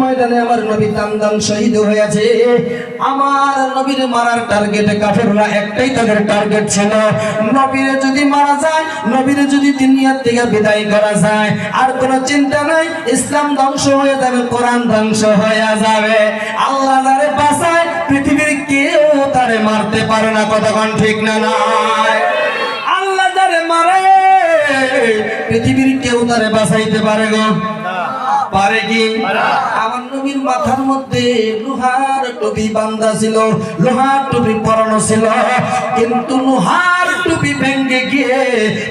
ময়দানে আমার শহীদ হয়েছে। আমার মারার একটাই টার্গেট যদি মারা যায় যদি বিদায় করা যায়, আর চিন্তা ইসলাম ধ্বংস হয়ে যাবে ধ্বংস হয়ে যাবে। আল্লাহ পৃথিবীর কেউ তারে মারতে পারে না, কতক্ষণ ঠিক না আল্লাহ তারে মারে, পৃথিবীর কেউ তারে বাঁচাইতে পারে গো। পারে কি? আমার নবীর মাথার মধ্যে লোহার টুপি বান্ধা ছিল লোহার টুপি পরানো ছিল। কিন্তু লোহার টুপি ভেঙে গিয়ে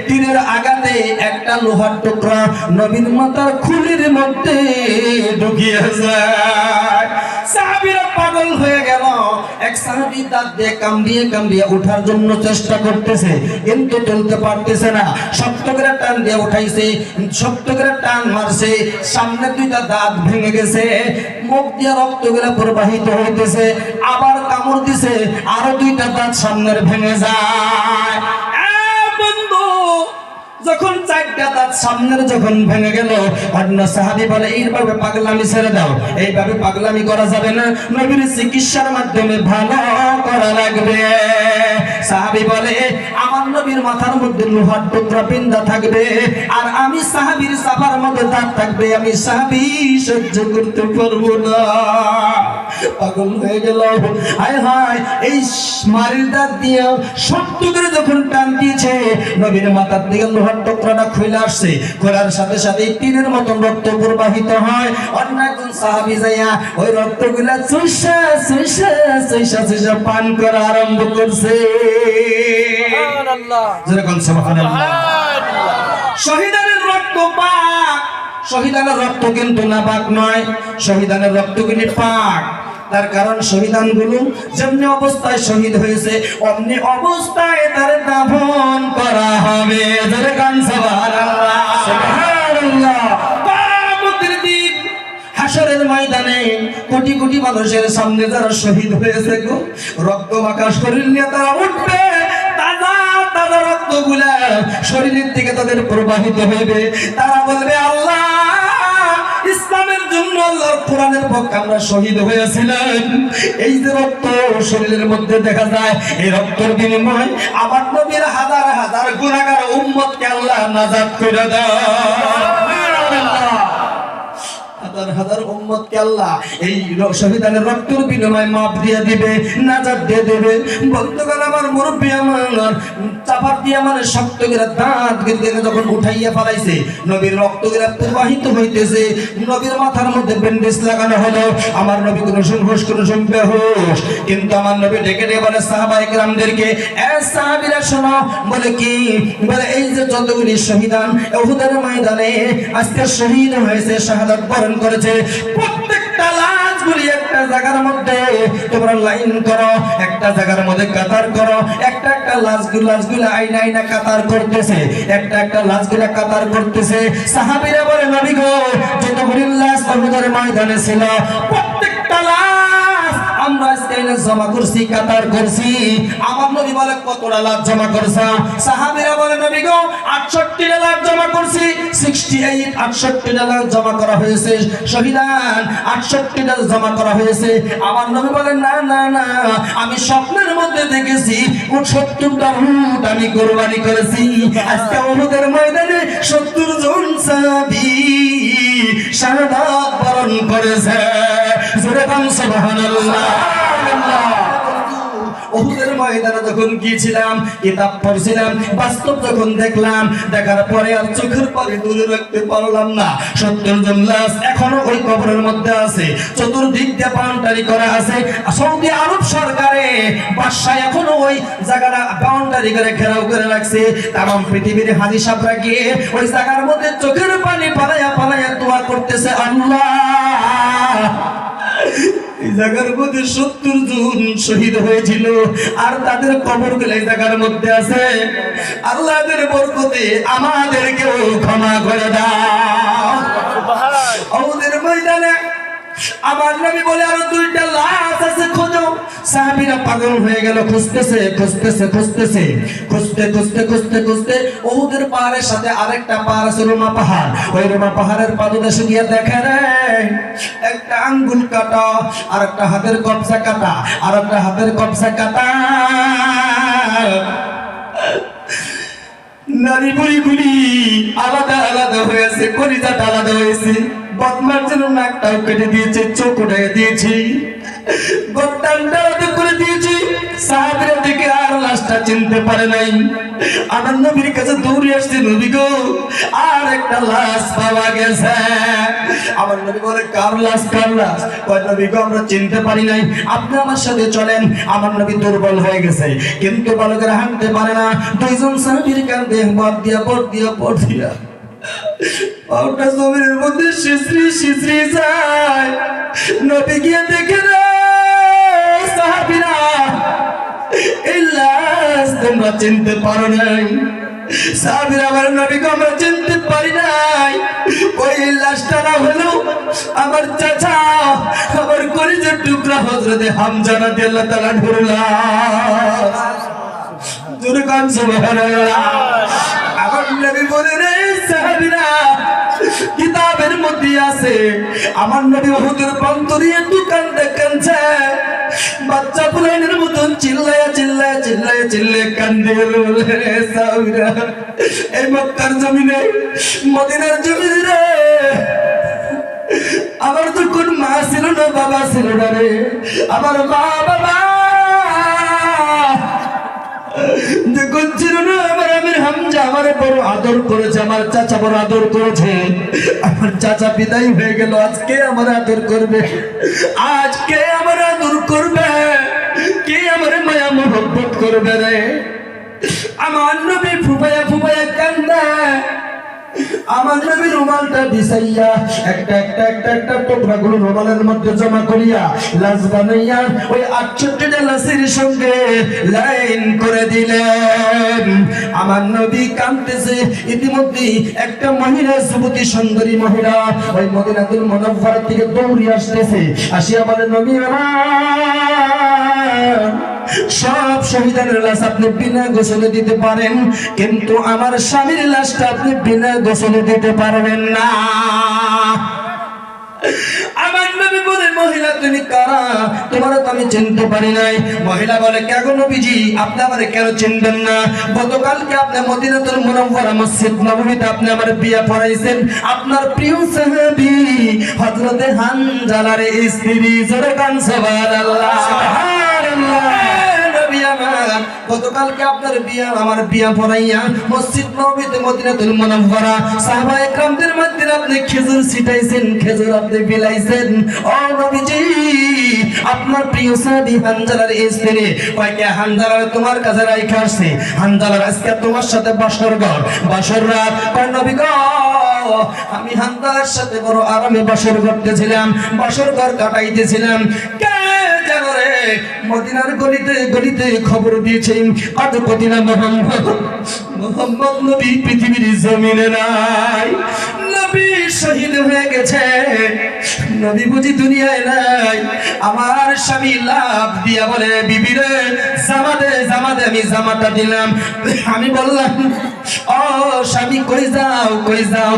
তীরের আঘাতে একটা লোহার টুকরা নবীর মাথার খুলির মধ্যে ঢুকিয়ে যায় সাহাবীরা পাগল হয়ে গেল। এক সাহাবী দাঁত দিয়ে কামড়িয়ে কামড়িয়ে ওঠার জন্য চেষ্টা করতেছে, কিন্তু চলতে পারতেছে না। শক্ত করে টান দিয়ে উঠাইছে, শক্ত করে টান মারছে, সামনে দুইটা দাঁত ভেঙে গেছে, মুখ দিয়ে রক্তগুলো প্রবাহিত হইতেছে, আবার কামড় দিছে, আরও দুইটা দাঁত সামনের ভেঙে যায়। যখন চারটা দাঁত সামনের যখন ভেঙে গেল, অন্য সাহাবি বলে, এইভাবে পাগলামি ছেড়ে দাও। এইভাবে পাগলামি করা যাবে না। নবীর চিকিৎসার মাধ্যমে ভালো করা লাগবে। সাহাবি বলে, আমার নবীর মাথার মধ্যে লোহার টুকরা পিন্দা থাকবে, আর আমি সাহাবির সাফার মধ্যে দাঁত থাকবে। আমি সাহাবি সহ্য করতে পারব না। পাগল হয়ে গেল। হায় হায়, এই মারির দাঁত দিয়ে শক্ত করে যখন টান দিয়েছে, নবীর মাথার দিকে লোহার টুকরাটা খুলে আসছে খোলার সাথে সাথে তীরের মতন রক্ত প্রবাহিত হয়। অন্য একজন সাহাবি যাইয়া ওই রক্তগুলা চুষা চুষা চুষা চুষা পান করা আরম্ভ করছে। যেরকম শহীদানের রক্ত পাক। শহীদানের রক্ত কিন্তু না পাক নয় শহীদানের রক্ত কিন্তু পাক। তার কারণ শহীদানগুলো যেমনি অবস্থায় শহীদ হয়েছে, অমনি অবস্থায় তার দাফন করা হবে। সামনে শহীদ হয়েছে রক্ত শরীর নিয়ে তারা উঠবে শরীরের থেকে তাদের প্রবাহিত তারা বলবে, আল্লাহ, ইসলামের জন্য আমরা শহীদ হয়েছিলাম এই যে রক্ত শরীরের মধ্যে দেখা যায়, এই রক্তের বিনিময় আমার নবীর হাজার হাজার গুণাগার উম্মতকে আল্লাহ নাজাদ করে দেয়। হাজার হাজার উম্মতকে আল্লাহ এই র- শহীদানের রক্তের বিনিময়ে মাপ দিয়ে দিবে, নাজাত দিয়ে দেবে। বন্ধুগণ, আমার মুরব্বী, আমার চাপার দিয়ে আমার শক্ত করে দাঁত গিরগিরে যখন উঠাইয়া ফেলাইছে, নবীর রক্ত গিরা প্রবাহিত হইতেছে, নবীর মাথার মধ্যে ব্যান্ডেজ লাগানো হলো। আমার নবী কোনো সংঘোষ কোনো বেহুশ কিন্তু আমার নবী ডেকে ডেকে বলে সাহাবায়ে কেরামদেরকে এ সাহাবীরা, শোনো। বলে, কি? বলে, এই যে যতগুলি শহীদান, উহুদের ময়দানে আজকে শহীদ হয়েছে, শাহাদাত বরণ করেছে, প্রত্যেকটা লাশগুলি একটা জায়গার মধ্যে। তোমরা লাইন করো, একটা জায়গার মধ্যে কাতার করো। একটা একটা লাশগুলো লাশগুলো আইনা আইনা কাতার করতেছে। একটা একটা লাশগুলো কাতার করতেছে। সাহাবিরা বলে, নবী গো, যতগুলি লাশ সমুদ্রের ময়দানে ছিল, প্রত্যেকটা লাশ আমরা জমা করছি, কাতার করছি। আমার নবী বলে, কতটা লাভ জমা করছা? সাহাবীরা বলে, নবী গো 68 লাখ জমা করছি। 68 68 লাখ জমা করা হয়েছে। শহীদান 68 লাখ জমা করা হয়েছে। আমার নবী বলে, না না না, আমি স্বপ্নের মধ্যে দেখেছি ও 70টা উট আমি কুরবানি করেছি। আজকে উহুদের ময়দানে 70 জন সাহাবী শাহাদাত বরণ করেছে। সুবহানাল্লাহ। ওহুদের ময়দানে যখন গিয়েছিলাম, কিতাব পড়ছিলাম, বাস্তব যখন দেখলাম, দেখার পরে আর চোখের পানি দূরে রাখতে পারলাম না। সত্তর জন লাশ এখনও ওই কবরের মধ্যে আছে। চতুর্দিক দিয়ে বাউন্ডারি করা আছে। সৌদি আরব সরকারে বাদশাহ এখনও ওই জায়গাটা বাউন্ডারি করে ঘেরাও করে রাখছে। তাম পৃথিবীর হাজি সাহরা গিয়ে ওই জায়গার মধ্যে চোখের পানি পালাইয়া পালাইয়া দোয়া করতেছে আল্লাহ। এই জায়গার মধ্যে সত্তর জন শহীদ হয়েছিল। আর তাদের কবরগুলো এই জায়গার মধ্যে আছে। আল্লাহদের বরকতে আমাদেরকেও ক্ষমা করে দাও। আমাদের ময়দানে আমার নবী বলে আরও দুইটা লাশ আছে, খোঁজো। সাহাবীরা পাগল হয়ে গেল, খুঁজতেছে খুঁজতেছে খুঁজতেছে। খুঁজতে খুঁজতে খুঁজতে খুঁজতে ওহুদের পাহাড়ের সাথে আরেকটা পাহাড় আছে, রোমা পাহাড়। ওই রোমা পাহাড়ের পাদদেশে গিয়ে দেখে রে, একটা আঙ্গুল কাটা আর একটা হাতের কবজা কাটা আর একটা হাতের কবজা কাটা। নারী বুড়িগুলি আলাদা আলাদা হয়েছে, কলিজাটা আলাদা হয়েছে। বদমার জন্য নাকটাও কেটে দিয়েছে, চোখ উঠে দিয়েছি। করে দিয়েছি, সাহাবিরা থেকে আর লাশটা চিনতে পারে নাই। আমার কাছে দৌড়ে আসছে, নবী গো, আর একটা লাশ নবী বলে, কার লাশ কার লাশ? আমরা চিনতে পারি নাই। আপনি আমার সাথে চলেন, আমার নবী দুর্বল হয়ে গেছে। কিন্তু বালকেরা হাঁটতে পারে না। দুইজন সাহাবীর কান্দে বর দিয়া বর দিয়া বর দিয়া। পাউটা জমিনের মধ্যে শিশরি শিশরি যায়। নবী গিয়ে দেখে সাহাবীরা এই লাশ তোমরা চিনতে পারো নাই। সাহাবীর আমার নবীকে আমরা চিনতে পারি নাই। ওই লাশটা না হলো আমার চাচা আমার কলিজার টুকরা হজরতে হামজা রাদিয়াল্লাহু তাআলা ঢুরলা জোরে কান সুবহানাল্লাহ। আমার নবী বলে রে, সাহাবীরা কিতাবের মধ্যে আছে, আমার নবী দিয়ে দোকান বাচ্চা ফুলাইনের মতন কান্দে এই মক্কার জমিনে, মদিনার জমিনে রে আমার তো কোন মা ছিল না, বাবা ছিল না রে, আমার মা বাবা দেখুন ছিল না আমার আমির হামজা আমার বড় আদর করেছে, আমার চাচা বড় আদর করেছে। আমার চাচা বিদায় হয়ে গেল, আজকে আমার আদর করবে। আজকে আমার আদর করবে। কে আমার মায়া মোহব্বত করবে রে? আমার নবী ফুপায়া ফুপায়া কান্দা আমার নবী রুমালটা বিছাইয়া একটা একটা একটা একটা টুকরা গুলো রুমালের মধ্যে জমা করিয়া লাশ বানাইয়া ওই আটষট্টিটা লাশের সঙ্গে লাইন করে দিলেন। আমার নবী কাঁদতেছে। ইতিমধ্যে একটা মহিলা, যুবতী, সুন্দরী মহিলা ওই মদিনাতুল মুনাফফার থেকে দৌড়ে আসতেছে। আসিয়া বলে, নবী আমার সব শহীদের লাশ আপনি বিনা গোসলে দিতে পারেন, কিন্তু আমার স্বামীর লাশটা আপনি বিনা গোসলে দিতে পারবেন না। আপনার প্রিয় সাহাবী হযরতে হানজালার স্ত্রী, জোরে কান, সুবহানাল্লাহ। সুবহানাল্লাহ। আপনার প্রিয় হানজালার স্ত্রী হানজালার তোমার কাছে আসছে? হানজালার আজকে তোমার সাথে বাসর ঘর, বাসর আমি হানজালার সাথে বড় আরামে বাসর করতেছিলাম, বাসর ঘর কাটাইতেছিলাম। কে মদিনার গলিতে গলিতে খবর দিয়েছে কত কদিনা মোহাম্মদ মোহাম্মদ নবী পৃথিবীর জমিনে নাই। আমি বললাম স্বামী যাও যাও?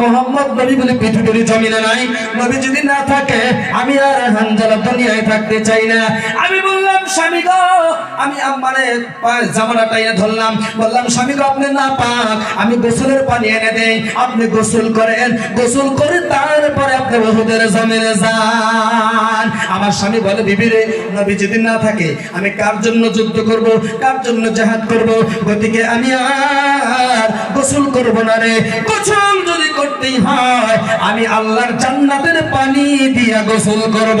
মোহাম্মদ নবী বলে পৃথিবীর জমিনে নাই। নবী যদি না থাকে আমি আর হানজালা দুনিয়ায় থাকতে চাই না। আমি বললাম স্বামী গো, আমি আম- পায়ের জামাটা এনে ধরলাম। বললাম, স্বামী গো, আপনি না পাক, আমি গোসলের পানি এনে দেই। আপনি গোসল করেন। গোসল করে তারপরে আপনি বহুদের জমিনে যান। আমার স্বামী বলে, বিবি রে, নবী যদি না থাকে, আমি কার জন্য যুদ্ধ করব? কার জন্য জাহাদ করব? গতিকে আমি আর গোসল করব না রে। গোসল যদি করতেই হয়, আমি আল্লাহর জান্নাতের পানি দিয়া গোসল করব।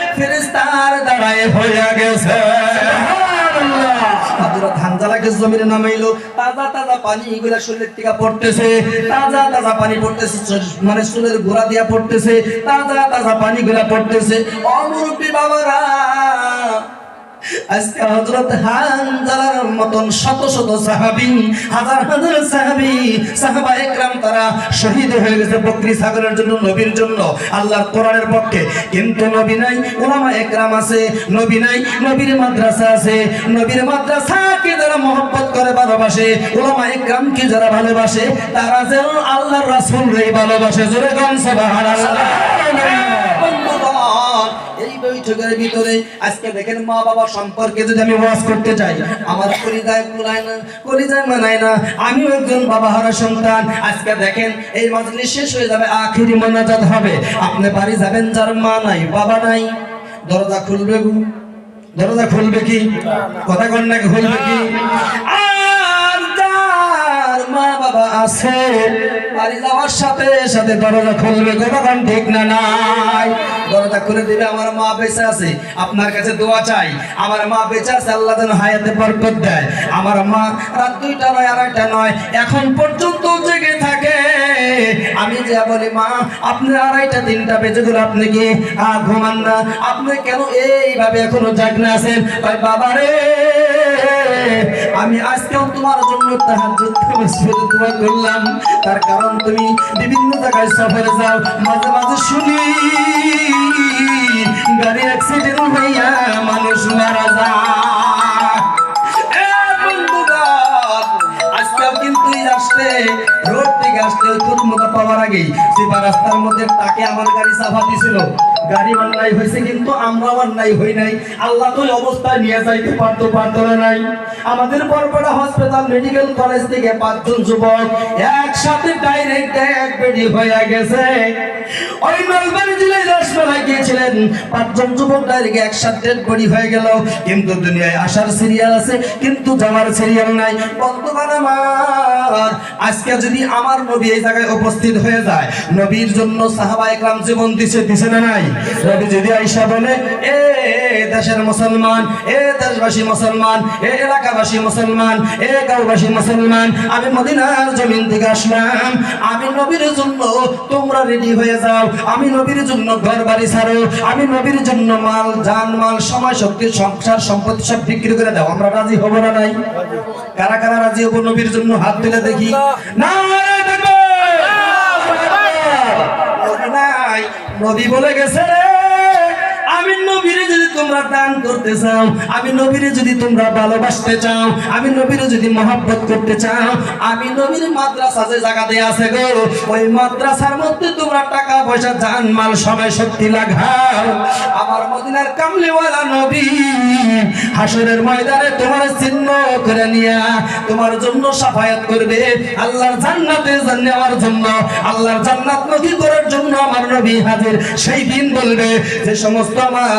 ফেরেশতার দ্বারায় হয়ে গেছে। হযরত হানজালাকে জমিনে নামাইলো তাজা তাজা পানি এগুলা শরীরের থেকে পড়তেছে তাজা তাজা পানি পড়তেছে মানে শরীরের গোড়া দিয়া পড়তেছে তাজা তাজা পানি গুলা পড়তেছে অমুরব্বী বাবারা আজকে হযরত হানজালার মতন শত শত সাহাবী, হাজার হাজার সাহাবী একরাম তারা শহীদ হয়ে গেছে বকরি ছাগলের জন্য, নবীর জন্য, আল্লাহর কোরআনের পক্ষে। কিন্তু নবী নাই ওলামা একরাম আছে, নবী নাই, নবীর মাদ্রাসা আছে। নবীর মাদ্রাসাকে যারা মহব্বত করে, ভালোবাসে? ওলামা একরামকে যারা ভালোবাসে? তারা যেন আল্লাহর ভালোবাসে। জোরে গান সুবহানাল্লাহ। বৈঠকের ভিতরে আজকে দেখেন মা বাবা সম্পর্কে যদি আমি ওয়াজ করতে চাই, আমার কলিজায় কুলায় না, কলিজায় মানায় না, আমিও একজন বাবা হারা সন্তান। আজকে দেখেন এই মাজলিস শেষ হয়ে যাবে, আখিরি মোনাজাত হবে। আপনি বাড়ি যাবেন যার মা নাই, বাবা নাই। দরজা খুলবে দরজা খুলবে কি? কথা কন নাকি খুলবে কি? মা বাবা আছে। বাড়ি যাওয়ার সাথে সাথে দরজা খুলবে কথা ঠিক না নাই? দরজা খুলে দিবে, আমার মা বেঁচে আছে, আপনার কাছে দোয়া চাই। আমার মা বেঁচে আছে, আল্লাহ যেন হায়াতে বরকত দেয়। আমার মা রাত দুইটা নয়, আড়াইটা নয়, এখন পর্যন্ত জেগে আমি যে বলি মা আপনি আড়াইটা তিনটা বেজে গেল আপনি কি আহ, ঘুমান না? আপনি কেন এইভাবে এখনও জাগনা আছেন? ভাই বাবা রে আমি আজকেও তোমার জন্য তওয়াসসুল দোয়া করলাম। তার কারণ তুমি বিভিন্ন জায়গায় সফরে যাও মাঝে মাঝে শুনি। গাড়ি অ্যাক্সিডেন্ট হইয়া মানুষ মারা যায়। আসতে রোড থেকে আসতে তোর মতো পাওয়ার আগেই সিপা রাস্তার মধ্যে তাকে আমার গাড়ি চাপা দিছিল। গাড়ি অন্যায় হয়েছে, কিন্তু আমরা অন্যায় হই নাই। আল্লাহ তো অবস্থায় নিয়ে যাইতে পারতো পারতো নাই। আমাদের বরপড়া হসপিটাল মেডিকেল কলেজ থেকে পাঁচজন যুবক একসাথে ডাইরেক্ট এক বেডি হয়ে গেছে। যুবক একসাথে হয়ে গেল। সিরিয়াল আছে, কিন্তু সিরিয়াল নাই। আমার, আজকে যদি আমার উপস্থিত হয়ে যায়, নবীর জন্য সাহাবা একরাম জীবন দিছে দিছে না নাই? যদি আইসা বলে, এ দেশের মুসলমান, এ দেশবাসী মুসলমান, এ এলাকাবাসী মুসলমান, এ গাঁওবাসী মুসলমান, আমি মদিনার জমিন থেকে আসলাম, আমি নবীর জন্য তোমরা রেডি হয়ে যাও, আমি নবীর জন্য ঘর বাড়ি ছাড়ো আমি নবীর জন্য মাল, জান, মাল, সময়, শক্তি, সংসার সম্পত্তি সব বিক্রি করে দাও। আমরা রাজি হব না নাই? কারা কারা রাজি হব নবীর জন্য হাত তুলে দেখি? না নবী নাই নবী বলে গেছে রে আমি নবীর যদি তোমরা দান করতে চাও, আমি নবীরে যদি তোমরা ভালোবাসতে চাও, আমি নবীরে যদি মহব্বত করতে চাও, আমি নবীর মাদ্রাসা যে জায়গাতে আছে গো, ওই মাদ্রাসার মধ্যে তোমরা টাকা পয়সা, জান মাল সময় শক্তি লাগাও আমার মদিনার কামলিওয়ালা নবী হাসরের ময়দানে তোমার চিহ্ন করে নিয়া তোমার জন্য সাফায়াত করবে। আল্লাহর জান্নাতে নেওয়ার জন্য, আল্লাহর জান্নাত নদী করার জন্য আমার নবী হাজির। সেই দিন বলবে যে, সমস্ত আমার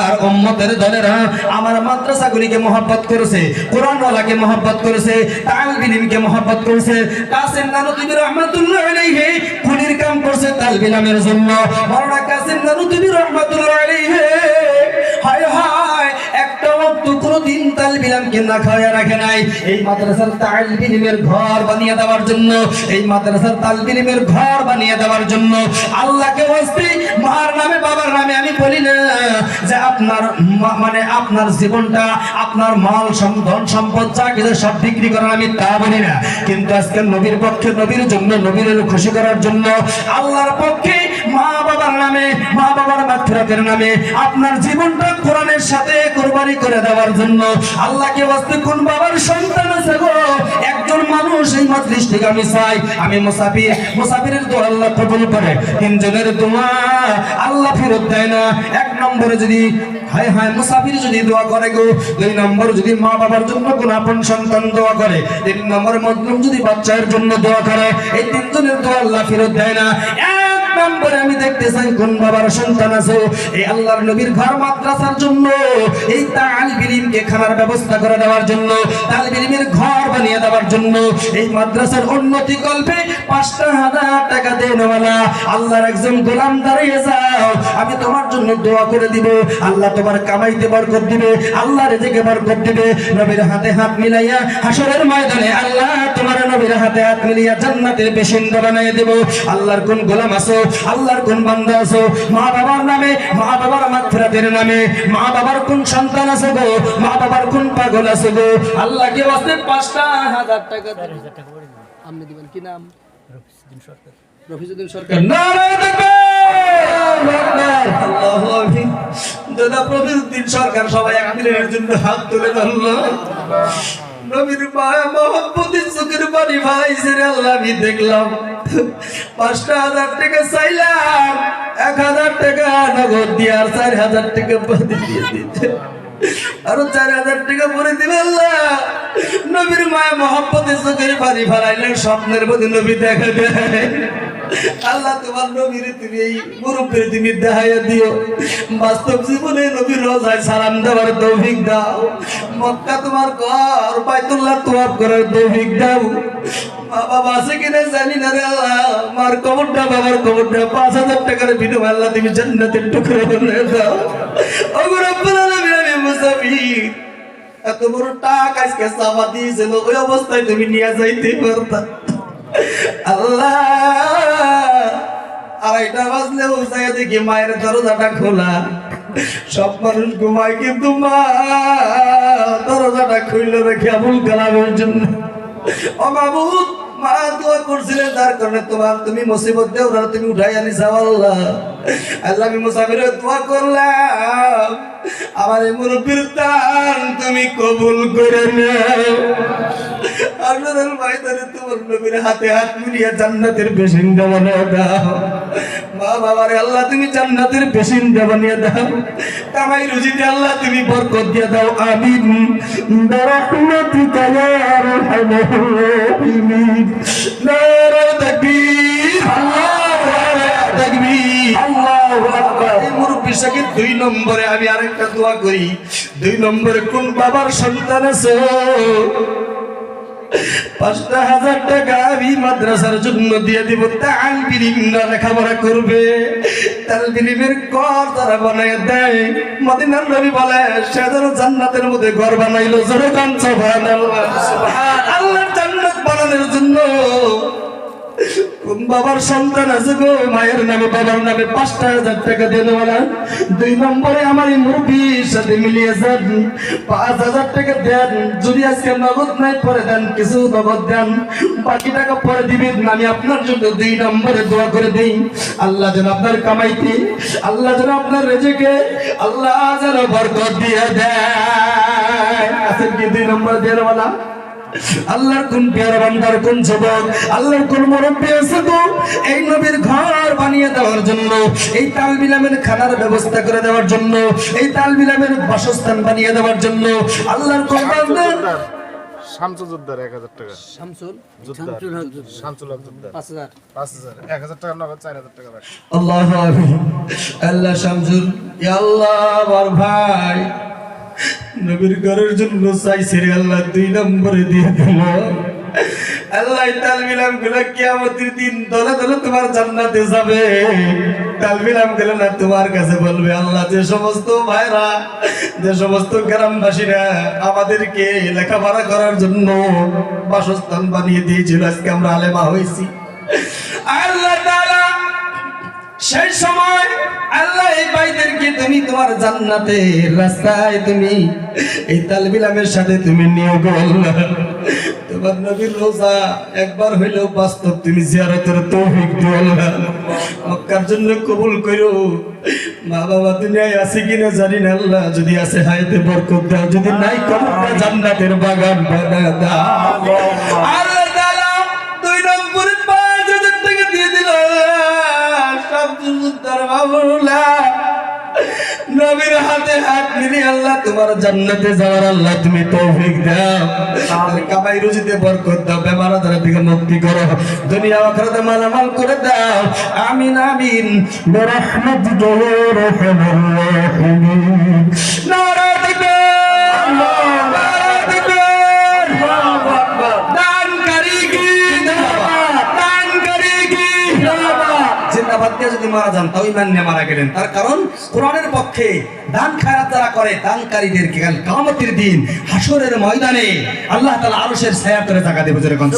উম্মতের ধনেরা আমার মাদ্রাসাগুলিকে মহব্বত করেছে, কোরআনওয়ালাকে মহব্বত করেছে, তালবিলিমকে মহব্বত করেছে। কাসেম নানুতুবি রহমাতুল্লাহ আলাইহি কুলির কাম করছে তালবিলামের জন্য। মরনা কাসেম নানুতুবি রহমাতুল্লাহ আলাইহি, হায় হায় আমি বলি না, যে আপনার মানে আপনার জীবনটা, আপনার মাল ধন সম্পদ যা কিছু সব বিক্রি করেন আমি তা বলি না। কিন্তু আজকে নবীর পক্ষে, নবীর জন্য, নবীর খুশি করার জন্য আল্লাহর পক্ষে মা বাবার নামে মা বাবার মাতৃরাতের নামে আপনার জীবনটা কোরআনের সাথে কোরবানি করে দেওয়ার জন্য আল্লাহকে বাস্তে কোন বাবার সন্তান আছে গো? একজন মানুষ এই মজলিস থেকে আমি চাই। আমি মুসাফির, মুসাফিরের দোয়া আল্লাহ কবুল করে। তিনজনের দোয়া আল্লাহ ফেরত দেয় না। এক নম্বরে যদি হায় হায় মুসাফির যদি দোয়া করে গো, দুই নম্বর যদি মা বাবার জন্য কোন আপন সন্তান দোয়া করে, তিন নম্বর মজলুম যদি বাচ্চার জন্য দোয়া করে, এই তিনজনের দোয়া আল্লাহ ফেরত দেয় না। এক নম্বরে আমি দেখতে চাই কোন বাবার সন্তান আছে? এই আল্লাহর নবীর ঘর মাদ্রাসার জন্য, এই তাল বিলিমকে খানার ব্যবস্থা করে দেওয়ার জন্য, তাল বিলিমের ঘর বানিয়ে দেওয়ার জন্য, এই মাদ্রাসার উন্নতি কল্পে পাঁচটা হাজার টাকা দেনওয়ালা আল্লাহর একজন গোলাম দাঁড়িয়ে যাও, আমি তোমার জন্য দোয়া করে দিব। আল্লাহ তোমার কামাইতে বরকত দিবে, আল্লাহ রেজেকে বরকত দিবে। নবীর হাতে হাত মিলাইয়া হাসরের ময়দানে আল্লাহ তোমার নবীর হাতে হাত মিলিয়া জান্নাতের বেশিন্দা বানিয়ে দেব। আল্লাহর কোন গোলাম আছো? আল্লাহর কোন বান্দা আছো? মা বাবার নামে মা বাবার মাগফিরাতের নামে মা বাবার কোন সন্তান আছে গো? মা বাবার কোন পাগল আছে গো? আল্লাহকে বাসতে পাঁচটা হাজার টাকা আপনি দিবেন কি নাম? রফিজুদ্দিন সরকার। আল্লাহু আমিন দাদা প্রবীরউদ্দিন সরকার সবাই এক মিনিটের জন্য হাত তুলে ধরলো। নবীর মায়া মোহাম্মদের চোখের পানি ভাইছে রে আল্লাহ আমি দেখলাম। পাঁচটা হাজার টাকা চাইলাম, এক হাজার টাকা নগদ দিয়ে আর চার হাজার টাকা বাদে দিয়ে দিতে আরও চার হাজার টাকা পরে দিবে আল্লাহ। নবীর মায়া মোহাম্মদের চোখের পানি ফালাইলেন স্বপ্নের মধ্যে নবী দেখা দেয়। আল্লাহ তোমার নবীর তুমি এই মুরব্বীর তুমি দেখাইয়া দিও। বাস্তব জীবনে নবীর রোজায় সালাম দেওয়ার তৌফিক দাও। মক্কা তোমার ঘর বাইতুল্লাহ তোয়াব করার তৌফিক দাও। অবস্থায় তুমি নিয়ে যাইতে পারতা। আল্লাহ। আড়াইটা বাজলে উসাইয়া দেখি মায়ের দরজাটা খোলা। সব মানুষ ঘুমায় কিন্তু মা দরজাটা খুললে রেখে আবুল কালামের জন্য। ও মাবুদ মা তোমার তুমি মুসিবত দেও তুমি উঠাই আনি আমি করলাম। আমার তুমি কবুল ময়দানে তোমার হাতে হাত জান্নাতের বেশিন্দা বানিয়ে দাও। মা বাবারে, আল্লাহ তুমি জান্নাতের বেশিন্দা বানিয়ে দাও। কামাই রুজিতে আল্লাহ তুমি বরকত দিয়ে দাও, আমিন। বিরহমাতিকা ইয়া আল্লাহু আল্লাহু দুই নম্বরে আমি আরেকটা দোয়া করি। দুই নম্বরে কোন বাবার সন্তান আছে? পাঁচটা হাজার টাকা আমি মাদ্রাসার জন্য দিয়ে দিব। তাল বিলিম না লেখাপড়া করবে। তাল বিলিমের ঘর তারা বানায় দেয়। মদিনার নবী বলে সে যেন জান্নাতের মধ্যে ঘর বানাইলো। জোরে কাঞ্চ আল্লাহর জান্নাত বানানোর জন্য। বাবার সন্তান আছে গো? মায়ের নামে, বাবার নামে পাঁচটা হাজার টাকা দিয়ে দেওয়ালা দুই নম্বরে আমার এই মুরব্বীর সাথে মিলিয়ে যান। পাঁচ হাজার টাকা দেন। যদি আজকে নগদ নাই, পরে দেন, কিছু নগদ দেন। বাকি টাকা পরে দিবেন আমি আপনার জন্য দুই নম্বরে দোয়া করে দেই। আল্লাহ যেন আপনার কামাইতে, আল্লাহ যেন আপনার রেজেকে, আল্লাহ যেন বরকত দিয়ে দেয়। আছেন কি দুই নম্বর দেওয়ালা আল্লাহর কোন পেয়ার বান্দার কোন যুবক? আল্লাহর কোন মুরব্বী আছে গো এই নবীর ঘর বানিয়ে দেওয়ার জন্য এই তাল বিলামের খানার ব্যবস্থা করে দেওয়ার জন্য এই তাল বিলামের বাসস্থান বানিয়ে দেওয়ার জন্য আল্লাহর কোন বান্দা? শামসু যোদ্ধার এক হাজার টাকা। শামসুল? শামসুল হক যোদ্ধার পাঁচ হাজার। পাঁচ হাজার। এক হাজার টাকা নগদ চার হাজার টাকা রাখ আল্লাহ আল্লাহ শামসুল ইয়া আল্লাহ আমার ভাই। নবীর ঘরের জন্য চাইছে আল্লাহ দুই নম্বরে দিয়ে দিল। আমাদেরকে লেখাপড়া করার জন্য বাসস্থান বানিয়ে দিয়েছিল, আজকে আমরা আলেমা হয়েছি। আল্লাহ সেই সময় আল্লাহ এই ভাইদেরকে তুমি তোমার জান্নাতে রাস্তায় তুমি এই তালবিলামের সাথে তুমি করলা। তুমি তোমার নবীর রোজা একবার হইলেও বাস্তব তুমি জিয়ারতের তৌফিক দিও আল্লাহ মক্কার জন্য কবুল করো মা বাবা দুনিয়ায় আছে কিনা জানি না আল্লাহ, যদি আছে হায়াতে বরকত দাও, যদি নাই কবরটা জান্নাতের বাগান বানা দাও। আল্লাহ দিয়ে দিল আল্লাহ উদ্দার বাবুল্লাহ নবীর হাতে হাত আল্লাহ তোমার জান্নাতে যাওয়ার আল্লাহ তুমি তৌফিক দাও। রুজিতে বরকত দাও বেমার থেকে মুক্তি করো। দুনিয়া মালামাল করে দাও। আমিন আমিন। রাহমার রাহিমিন নারা তাকবীর নারা দিয়ে যদি মারা যান তাও ইমান নিয়ে মারা গেলেন। তার কারণ কোরআনের পক্ষে দান খায়রাত যারা করে দানকারীদেরকে কাল কামতের দিন হাসরের ময়দানে আল্লাহ তালা আরশের ছায়া করে টাকা দেবে যেরকম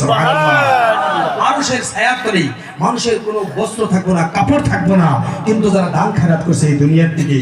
আরশের ছায়া করে মানুষের কোনো বস্ত্র থাকব না কাপড় থাকব না কিন্তু যারা দান খায়রাত করছে এই দুনিয়ার দিকে